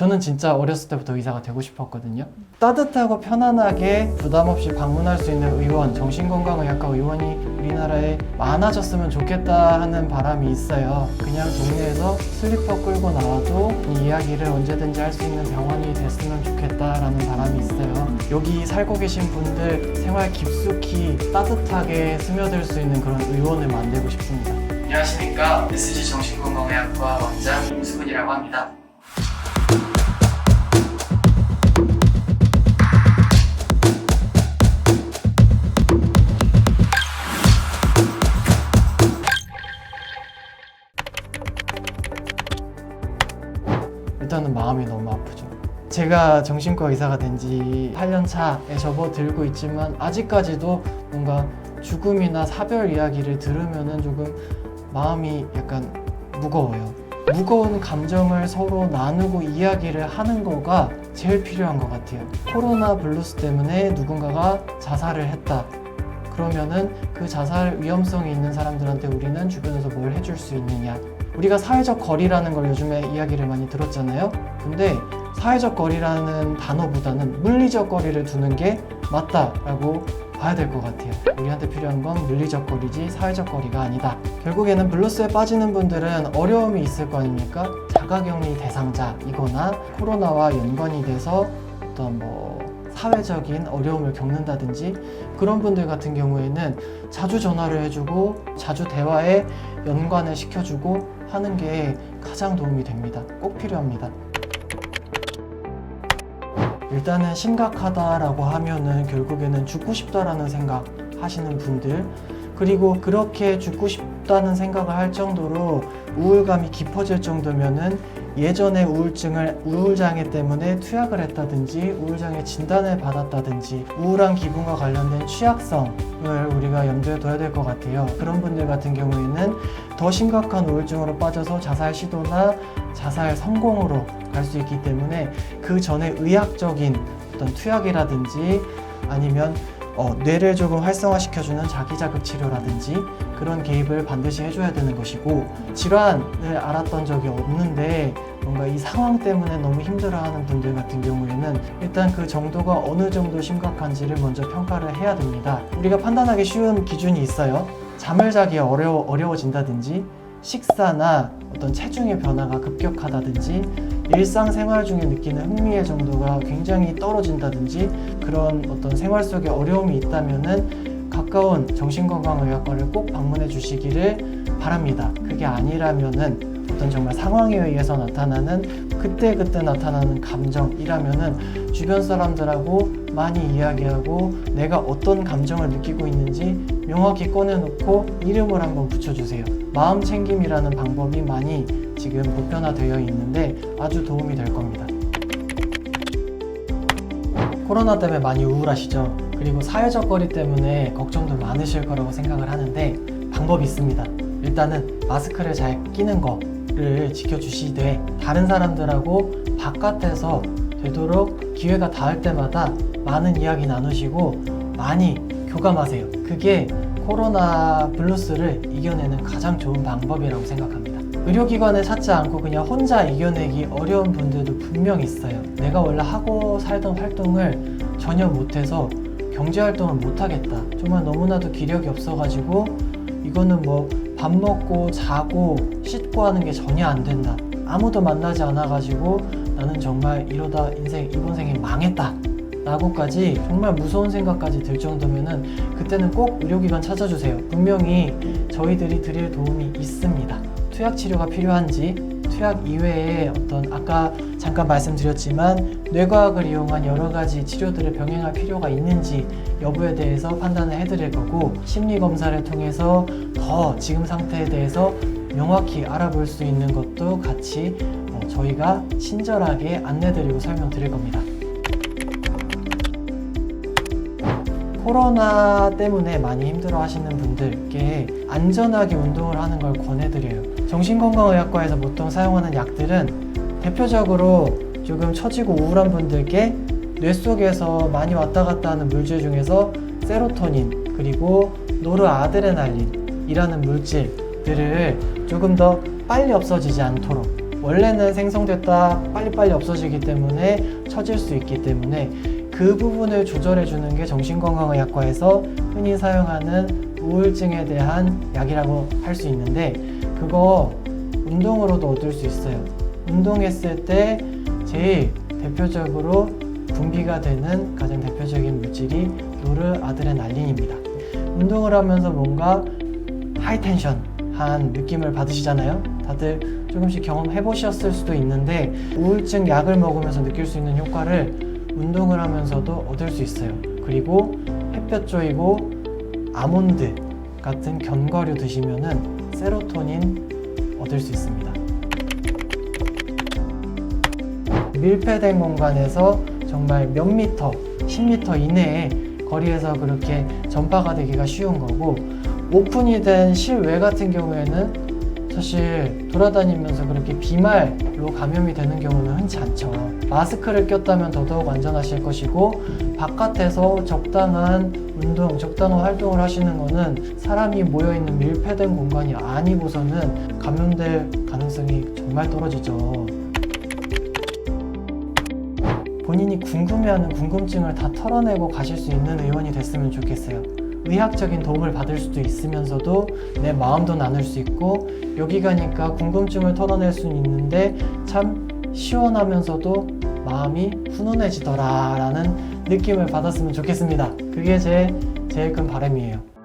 저는 진짜 어렸을 때부터 의사가 되고 싶었거든요. 따뜻하고 편안하게 부담 없이 방문할 수 있는 의원, 정신건강의학과 의원이 우리나라에 많아졌으면 좋겠다 하는 바람이 있어요. 그냥 동네에서 슬리퍼 끌고 나와도 이 이야기를 언제든지 할 수 있는 병원이 됐으면 좋겠다라는 바람이 있어요. 여기 살고 계신 분들 생활 깊숙이 따뜻하게 스며들 수 있는 그런 의원을 만들고 싶습니다. 안녕하십니까. SG 정신건강의학과 원장 임수근이라고 합니다. 일단은 마음이 너무 아프죠. 제가 정신과 의사가 된 지 8년 차에 접어들고 있지만 아직까지도 뭔가 죽음이나 사별 이야기를 들으면은 조금 마음이 약간 무거워요. 무거운 감정을 서로 나누고 이야기를 하는 거가 제일 필요한 것 같아요. 코로나 블루스 때문에 누군가가 자살을 했다. 그러면은 그 자살 위험성이 있는 사람들한테 우리는 주변에서 뭘 해줄 수 있느냐. 우리가 사회적 거리라는 걸 요즘에 이야기를 많이 들었잖아요. 근데 사회적 거리라는 단어보다는 물리적 거리를 두는 게 맞다라고 봐야 될 것 같아요. 우리한테 필요한 건 물리적 거리지 사회적 거리가 아니다. 결국에는 블루스에 빠지는 분들은 어려움이 있을 거 아닙니까? 자가격리 대상자이거나 코로나와 연관이 돼서 어떤 뭐 사회적인 어려움을 겪는다든지 그런 분들 같은 경우에는 자주 전화를 해주고 자주 대화에 연관을 시켜주고 하는 게 가장 도움이 됩니다. 꼭 필요합니다. 일단은 심각하다라고 하면은 결국에는 죽고 싶다라는 생각 하시는 분들 그리고 그렇게 죽고 싶다는 생각을 할 정도로 우울감이 깊어질 정도면은 예전에 우울증을 우울장애 때문에 투약을 했다든지 우울장애 진단을 받았다든지 우울한 기분과 관련된 취약성을 우리가 염두에 둬야 될 것 같아요. 그런 분들 같은 경우에는 더 심각한 우울증으로 빠져서 자살 시도나 자살 성공으로 갈 수 있기 때문에 그 전에 의학적인 어떤 투약이라든지 아니면 어, 뇌를 조금 활성화시켜주는 자기자극 치료라든지 그런 개입을 반드시 해줘야 되는 것이고 질환을 알았던 적이 없는데 뭔가 이 상황 때문에 너무 힘들어하는 분들 같은 경우에는 일단 그 정도가 어느 정도 심각한지를 먼저 평가를 해야 됩니다. 우리가 판단하기 쉬운 기준이 있어요. 잠을 자기 어려워, 어려워진다든지 식사나 어떤 체중의 변화가 급격하다든지 일상생활 중에 느끼는 흥미의 정도가 굉장히 떨어진다든지 그런 어떤 생활 속에 어려움이 있다면은 가까운 정신건강의학과를 꼭 방문해 주시기를 바랍니다. 그게 아니라면은 어떤 정말 상황에 의해서 나타나는 그때 그때 나타나는 감정이라면은 주변 사람들하고 많이 이야기하고 내가 어떤 감정을 느끼고 있는지 명확히 꺼내놓고 이름을 한번 붙여주세요. 마음 챙김이라는 방법이 많이 지금 보편화되어 있는데 아주 도움이 될 겁니다. 코로나 때문에 많이 우울하시죠? 그리고 사회적 거리 때문에 걱정도 많으실 거라고 생각을 하는데 방법이 있습니다. 일단은 마스크를 잘 끼는 거를 지켜주시되 다른 사람들하고 바깥에서 되도록 기회가 닿을 때마다 많은 이야기 나누시고 많이 교감하세요. 그게 코로나 블루스를 이겨내는 가장 좋은 방법이라고 생각합니다. 의료기관을 찾지 않고 그냥 혼자 이겨내기 어려운 분들도 분명 있어요. 내가 원래 하고 살던 활동을 전혀 못해서 경제활동을 못하겠다. 정말 너무나도 기력이 없어가지고 이거는 뭐 밥 먹고 자고 씻고 하는 게 전혀 안 된다. 아무도 만나지 않아가지고 나는 정말 이러다 인생 이번 생이 망했다. 라고까지 정말 무서운 생각까지 들 정도면은 그때는 꼭 의료기관 찾아주세요. 분명히 저희들이 드릴 도움이 있습니다. 투약 치료가 필요한지, 투약 이외에 어떤 아까 잠깐 말씀드렸지만 뇌과학을 이용한 여러 가지 치료들을 병행할 필요가 있는지 여부에 대해서 판단을 해드릴 거고 심리 검사를 통해서 더 지금 상태에 대해서 명확히 알아볼 수 있는 것도 같이 어, 저희가 친절하게 안내드리고 설명드릴 겁니다. 코로나 때문에 많이 힘들어 하시는 분들께 안전하게 운동을 하는 걸 권해드려요. 정신건강의학과에서 보통 사용하는 약들은 대표적으로 조금 처지고 우울한 분들께 뇌 속에서 많이 왔다 갔다 하는 물질 중에서 세로토닌 그리고 노르아드레날린이라는 물질들을 조금 더 빨리 없어지지 않도록 원래는 생성됐다 빨리빨리 없어지기 때문에 처질 수 있기 때문에 그 부분을 조절해 주는 게 정신건강의학과에서 흔히 사용하는 우울증에 대한 약이라고 할 수 있는데 그거 운동으로도 얻을 수 있어요. 운동했을 때 제일 대표적으로 분비가 되는 가장 대표적인 물질이 노르아드레날린입니다. 운동을 하면서 뭔가 하이텐션한 느낌을 받으시잖아요. 다들 조금씩 경험해 보셨을 수도 있는데 우울증 약을 먹으면서 느낄 수 있는 효과를 운동을 하면서도 얻을 수 있어요. 그리고 햇볕 조이고 아몬드 같은 견과류 드시면은 얻을 수 있습니다. 밀폐된 공간에서 정말 몇 미터, 10미터 이내에 거리에서 그렇게 전파가 되기가 쉬운 거고 오픈이 된 실외 같은 경우에는 사실 돌아다니면서 그렇게 비말로 감염이 되는 경우는 흔치 않죠. 마스크를 꼈다면 더더욱 안전하실 것이고 바깥에서 적당한 운동, 적당한 활동을 하시는 거는 사람이 모여 있는 밀폐된 공간이 아니고서는 감염될 가능성이 정말 떨어지죠. 본인이 궁금해하는 궁금증을 다 털어내고 가실 수 있는 의원이 됐으면 좋겠어요. 의학적인 도움을 받을 수도 있으면서도 내 마음도 나눌 수 있고 여기 가니까 궁금증을 털어낼 수는 있는데 참 시원하면서도 마음이 훈훈해지더라라는 느낌을 받았으면 좋겠습니다. 그게 제 제일 큰 바람이에요.